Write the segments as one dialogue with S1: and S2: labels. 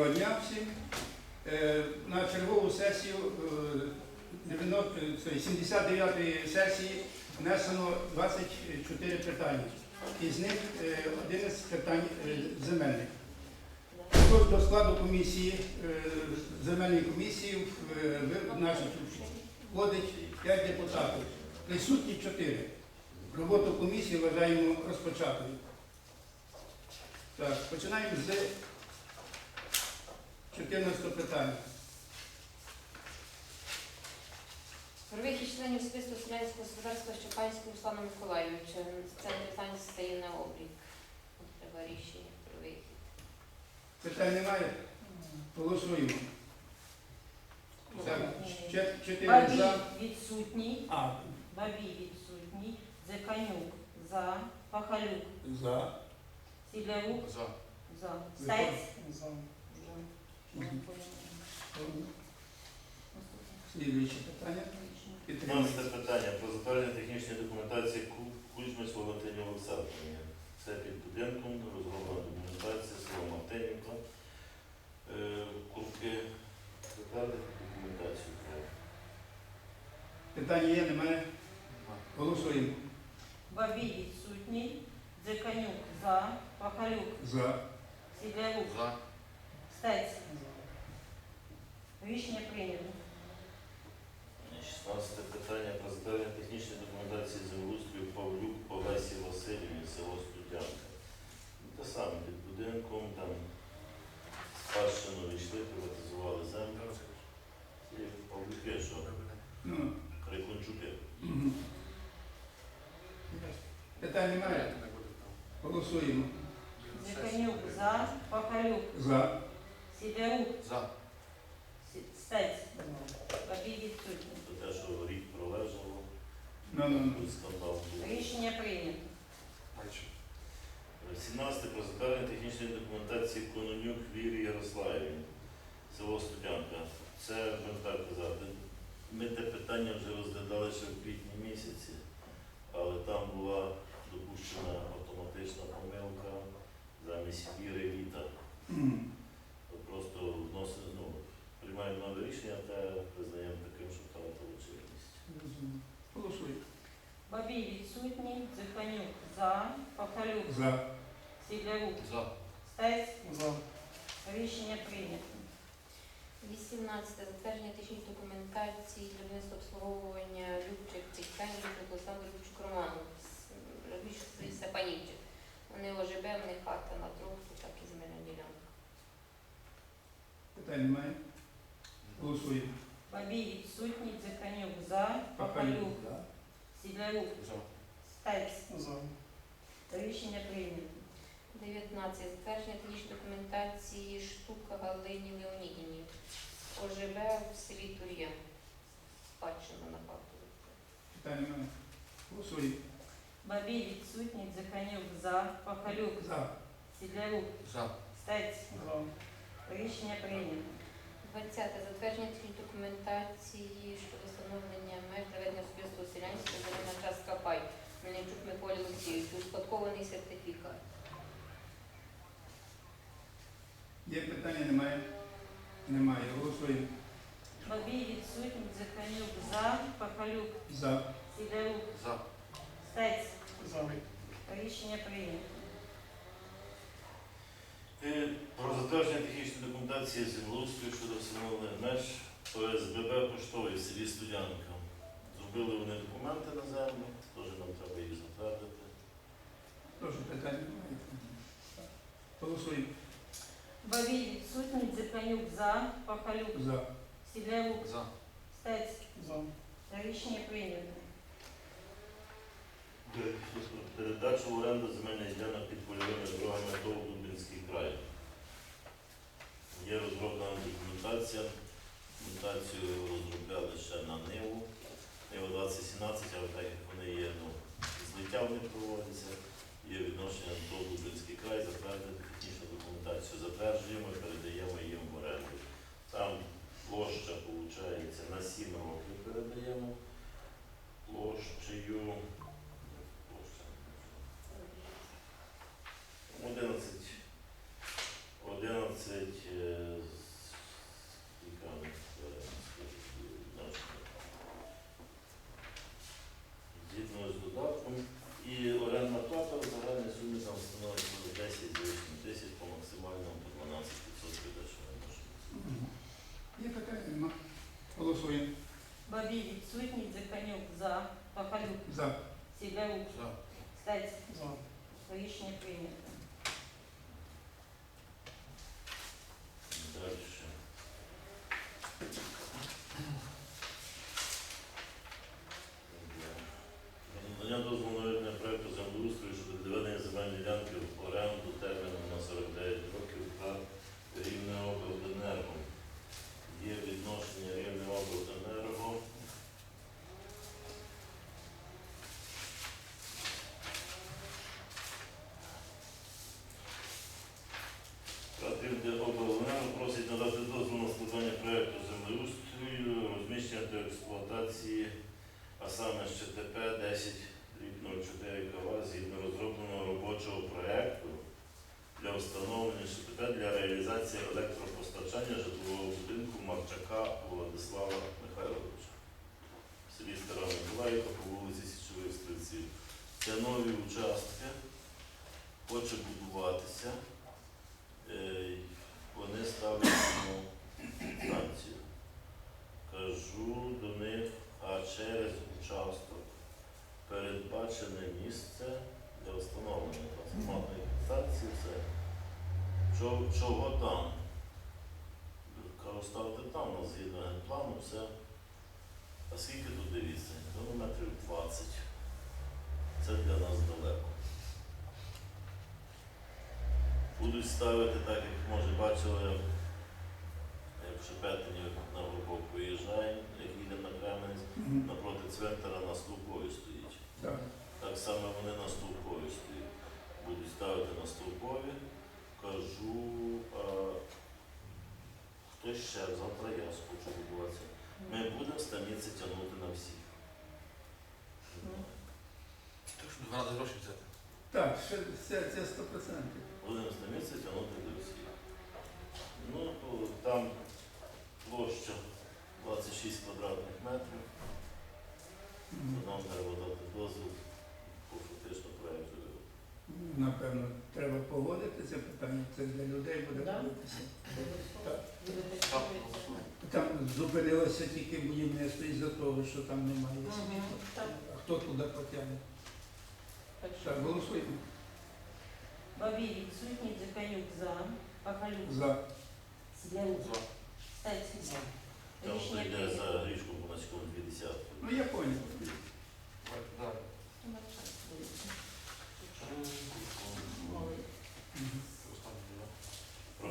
S1: Доброго дня. Е, На чергову сесію е, 90 це 79-ї сесії внесено 24 питання. Із них е, 11 питань е, земельних. Також до складу комісії, е, земельної комісії е, входить 5 депутатів. Присутні 4. Роботу комісії вважаємо розпочатою. Так, починаємо з 14 питання.
S2: Про вихід членів списку селянського господарства Щепанського Руслана Миколайовича. Це питання стає на облік. Треба рішення про вихід.
S1: Питань немає? Голосуємо. Так, ще- чотири
S3: Бабій
S1: за.
S3: відсутній.
S1: А,
S3: Бабій відсутній. Зеканюк за. Пахалюк.
S1: за.
S3: Сілярук
S4: За.
S3: за. Стець
S1: За. Слідуюче питання. Підтримуємо.
S5: 15 питання про затвердження технічної документації Ку- Кузьмич Валентині Олександрівні. Це під будинком, розроблена документація, село Мартинівка. Е, Курки затвердити документацію.
S1: Питання є, немає? Голосуємо.
S3: Бабій відсутній. Зеканюк за. Пахалюк.
S1: За.
S3: Сілярук.
S4: За.
S3: Стець. Рішення прийнято.
S5: 16 питання про затвердження технічної документації землеустрою Павлюк Олесі Васильівні, село Студянка. Ну, Те саме під будинком, там спадщину війшли, приватизували землю. І Павлюки, що
S1: Ну,
S5: Крикунчуки.
S1: Питань немає? Голосуємо.
S3: Зеканюк за. Пахалюк.
S1: За.
S3: Сілярук.
S4: За.
S3: Стець. Бабій відсутній.
S5: Це те, що рік пролежало,
S1: Ну, ну, ну.
S5: скандал був.
S3: Рішення прийнято.
S4: Майже.
S5: 17 про затвердження технічної документації Кононюк Вірі Ярославівні, село Студянка. Це, будемо так казати, ми те питання вже розглядали ще в квітні місяці, але там була допущена автоматична помилка замість віри віта.
S1: Мгм.
S5: От Просто вносимо, ну, приймаємо нове рішення та признаємо таким, що втратило чинність.
S1: Голосуємо.
S3: Бабій відсутній. Зеканюк за. Пахалюк.
S1: За.
S3: Сілярук.
S4: За.
S3: Стець.
S1: За.
S3: Рішення прийнято.
S2: 18. Затвердження технічної документації для виробництва обслуговування Любчик Цікань, Любчик Олександр Любчик Роману. Любчик Сапанівчик. Вони ОЖБ, в них хата на трьох, так і земельна ділянка.
S1: Питань немає? Голосуємо.
S3: Бабій відсутній. Зеканюк за. Пахалюк.
S1: За.
S3: Сілярук.
S4: За.
S3: Стець.
S1: За.
S3: Рішення прийнято.
S2: 19. Затвердження технічної документації Штука Галині Леонідівні. ОЖБ в селі Тур'є. Спадщина на хату.
S1: Питань немає? Голосуємо.
S3: Бабій відсутній. Зеканюк за. Пахалюк.
S1: За.
S3: Сілярук.
S4: За.
S3: Стець.
S1: За.
S3: Рішення прийнято.
S2: 20. Затвердження документації щодо встановлення меж ведення особистого селянського земельна частка пай. Мельничук Миколі Олексійович. Успадкований сертифікат.
S1: Є питання, немає? Немає. Голосуємо.
S3: Бабій відсутній. Зеканюк за. Пахалюк.
S1: За.
S3: Сілярук.
S4: За.
S3: Стець.
S1: За.
S3: Рішення прийнято.
S5: Е, Про затвердження технічної документації землеустрою щодо встановлення меж ОСББ поштової в селі Студянка. Зробили вони документи на землю, теж нам треба їх затвердити.
S1: Прошу, питання немає? Голосуємо.
S3: Бабій відсутній. Зеканюк за. Пахалюк.
S1: За.
S3: Сілярук.
S4: За.
S3: Стець.
S1: За.
S3: Рішення прийнято.
S5: Передачу в оренду земельних ділянок під польовими дорогами ТОВ Дубинський край. Є розроблена документація. Документацію розробляли ще на Ниву. Нива 2017, але так як вони є, ну, злиття вони проводяться. Є відношення до Дубинський край, затвердити технічну документацію. Затверджуємо до експлуатації, а саме ЩТП ЧТП 1004 КВ згідно розробленого робочого проєкту для встановлення ЧТП для реалізації електропостачання житлового будинку Марчака Владислава Михайловича в селі Стара Миколаївка по вулиці Січових Стрільців. Це нові участки, хоче будуватися. Чого, там? Кажу, ставте там, у нас згідно генплану, все. А скільки туди відстань? Кілометрів 20. Це для нас далеко. Будуть ставити так, як може бачили, як в Шепетині на Горбок виїжджаємо, як їдемо на Кременець, напроти цвинтара на стовпові стоїть.
S1: Так.
S5: Так само вони на стовпові стоять. Будуть ставити на стовпові. Кажу, а хто ще? Завтра я хочу відбуватися. Ми будемо станиці тягнути на всіх.
S4: Так гроші взяти.
S1: Так, це, сто 100%.
S5: Будемо станиці тягнути до всіх. Ну, то там площа 26 квадратних метрів.
S1: Мгм.
S5: То нам треба дати дозвіл по фактично проєкту.
S1: Напевно, треба погодити це питання. Це для людей буде
S3: Да.
S1: Так.
S4: Так.
S1: Там зупинилося тільки будівництво із-за того, що там немає
S3: Мгм.
S1: А хто туди потягне?
S3: Так що
S1: Так, голосуємо.
S3: Бабій відсутній, Дзиканюк за, Пахалюк
S1: За.
S4: За.
S3: Стецький.
S5: Там
S3: Рішення
S5: йде за грішку Бунацькому 50.
S1: Ну я понял.
S4: Давайте далі.
S1: Мгм.
S4: Останнє, да?
S5: Про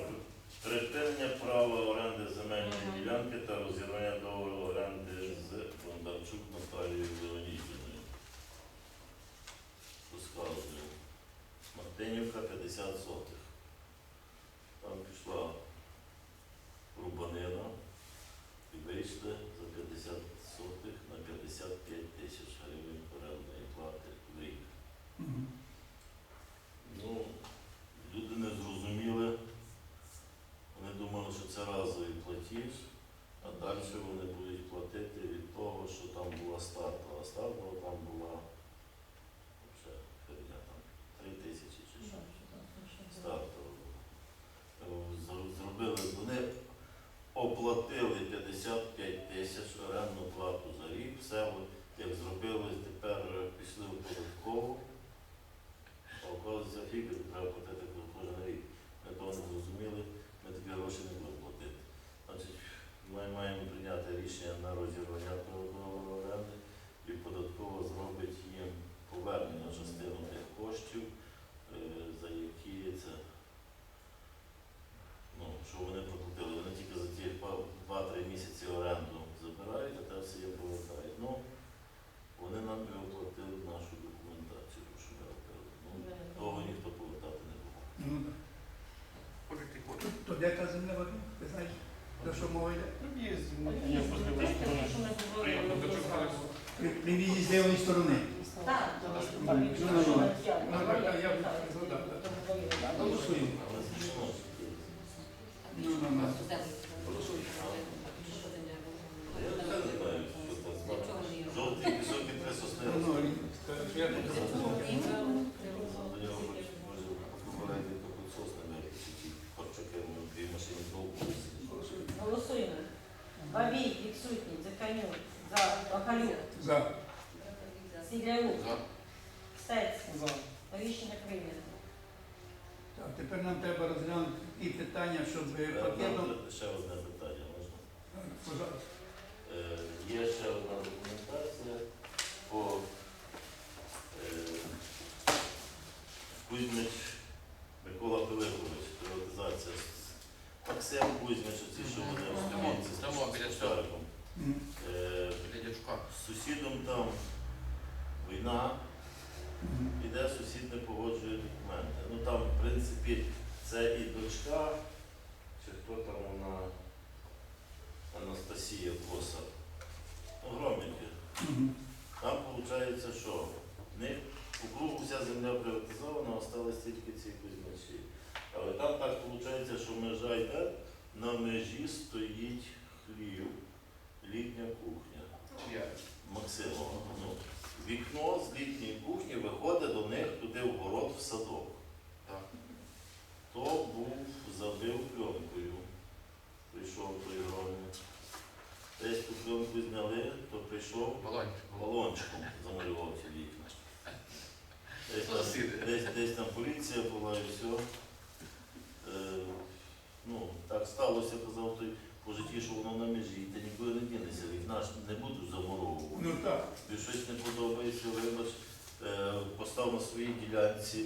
S5: припинення права оренди земельної
S3: Мгм.
S5: ділянки та розірвання договору оренди з Бондарчук Наталією Леонідівною. Розказую. Мартинівка 50 сотих. Там пішла рубанина і вийшли за 50 сотих на 55 тисяч гривень орендної плати в рік.
S1: Мгм.
S5: Ну, люди не зрозуміли. Вони думали, що це разовий платіж, а далі вони будуть платити від того, що там була стартова. Стартова там була ще херня, там 3 тисячі чи що. Стартова була. Е, зро- Зробили, вони оплатили 55 тисяч орендну плату за. Все, як зробили, тепер пішли в податкову. А оказується, фігур треба платити кожен рік. Ми того не зрозуміли, ми такі гроші не будемо платити. Значить, ми маємо прийняти рішення на розірвання оренди і податково зробить їм повернення частину тих коштів, е, за які це, ну, що вони проплатили. Вони тільки за ті па- 2-3 місяці оренду забирають, а те все їм повертають. Ну, вони нам і оплатили нашу документацію, що ми робили. Ну, того ніхто повертати не буде.
S1: Ну, да.
S4: Хочете,
S1: то,
S4: хочете.
S1: то де та земля вода? Ти знаєш, про що мова йде?
S3: Ми
S4: хорошо.
S1: При, при в'їзді з лівої сторони.
S3: Так,
S1: Ну,
S3: тому що
S1: ну,
S3: там
S1: ну,
S3: якщо
S1: ну,
S3: що,
S1: ну.
S3: я
S1: Ну, так, так, я
S3: так,
S1: згадав, так.
S3: то говорили.
S1: Голосуємо.
S5: Але смішно.
S1: Ну, ну, ну.
S5: Я не знаю, що це значить. Жовтий пісок і три сосни.
S1: Ну, ну, скажу, що я так розумію.
S5: До нього хоч, може, поговорити, то хоч сосни не чи ті корчаки, ну, дві машини довго.
S1: Голосуємо.
S3: Голосуємо. Бабій відсутній, Дзиканюк за, Пахалюк,
S1: За.
S3: Сідлярук,
S4: За.
S3: Рішення прийнято.
S1: Так, тепер нам треба розглянути ті питання, щоб пакетом.
S5: Ще одне питання можна.
S1: Пожалуйста.
S5: Е, Є ще одна документація по е, Кузьмич Микола Пилипович, приватизація. Максим Кузьмич, оці, що вони в Столінці з
S4: Там була біля
S5: Пушкариком.
S1: Мгм.
S5: Е,
S4: Для дячка.
S5: З сусідом там війна, іде сусід не погоджує документи. Ну там, в принципі, це і дочка, чи хто там вона Анастасія Косар. Ну, громіки. Там виходить, що в них по кругу вся земля приватизована, осталось тільки ці кузьмачі. Але там так виходить, що межа йде, на межі стоїть хлів, літня кухня.
S4: Чия?
S5: Максимова. Ну, вікно з літньої кухні виходить до них туди в город в садок.
S4: Так.
S5: То був забив пленкою. Прийшов той громі. Десь ту пленку зняли, то прийшов балончиком замалював ці вікна. Десь там, десь, десь там поліція була і все. Е, ну, так сталося, казав той по житті, що воно на межі, ти нікуди не дінешся, вікна ж не будуть замуровувати.
S1: Ну так.
S5: Тобі щось не подобається, вибач, е, постав на своїй ділянці.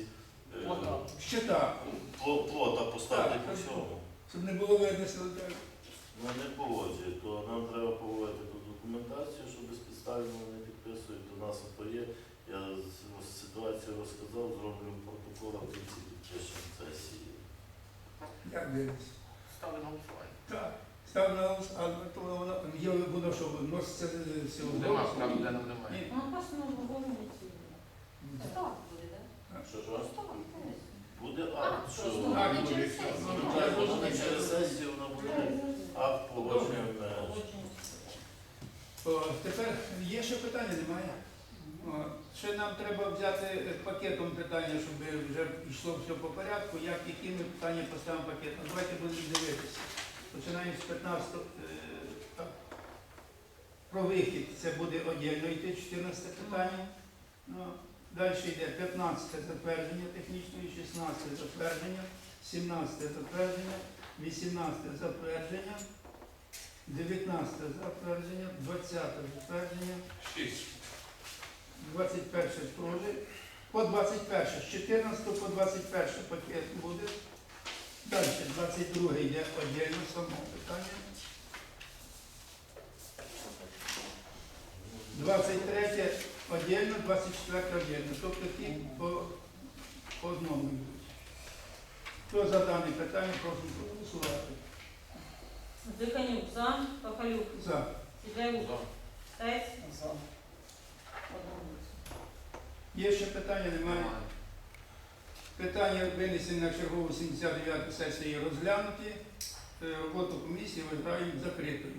S5: е,
S3: Плота.
S1: Ще так,
S5: пло- Плота поставити
S1: Так,
S5: по
S1: так.
S5: всьому.
S1: щоб не було видно село.
S5: Ну не погоджує, то нам треба погодити ту документацію, що безпідставно не підписують. У нас то є. Я з- з ситуацію розказав, зроблю протокол, а в кінці підпишемо сесії.
S1: Як дивись?
S4: Ставлю на голосування.
S1: Так. Став на ус, а то воно там є воно, що вноситься з цього
S4: Нема, там де нам немає.
S1: Ні.
S3: Ну, постанова голови ці.
S2: Так буде, так?
S5: Що що?
S2: Так.
S5: Буде
S2: А,
S5: акт, що
S2: просто вона не
S1: буде,
S2: через сесію.
S1: Ну,
S2: вона
S5: не
S2: буде
S5: акт.
S1: О, тепер є ще питання, немає? Ще нам треба взяти е, пакетом питання, щоб вже йшло все по порядку, як які ми питання поставимо пакетом. Давайте будемо дивитися. Починаємо з 15 е, так. Про вихід це буде віддільно йти 14 питання. Ну, далі йде 15 затвердження технічної, 16 затвердження, 17 затвердження, 18 затвердження, 19 затвердження, 20 затвердження,
S4: Шість.
S1: 21 теж. По 21, з 14 по 21 пакет буде. Далі 22 йде віддільно само питання. 23 віддільно, 24 віддільно. Тобто ті по, по одному йдуть. Хто за дане питання, прошу проголосувати.
S3: Диканюк за, Пахалюк,
S1: За.
S3: Сідляюк,
S4: За.
S3: Стець,
S6: За.
S1: Є ще питання, немає. Питання винесені на чергову 79 сесії розглянуті. Е, Роботу комісії вважаємо закритою.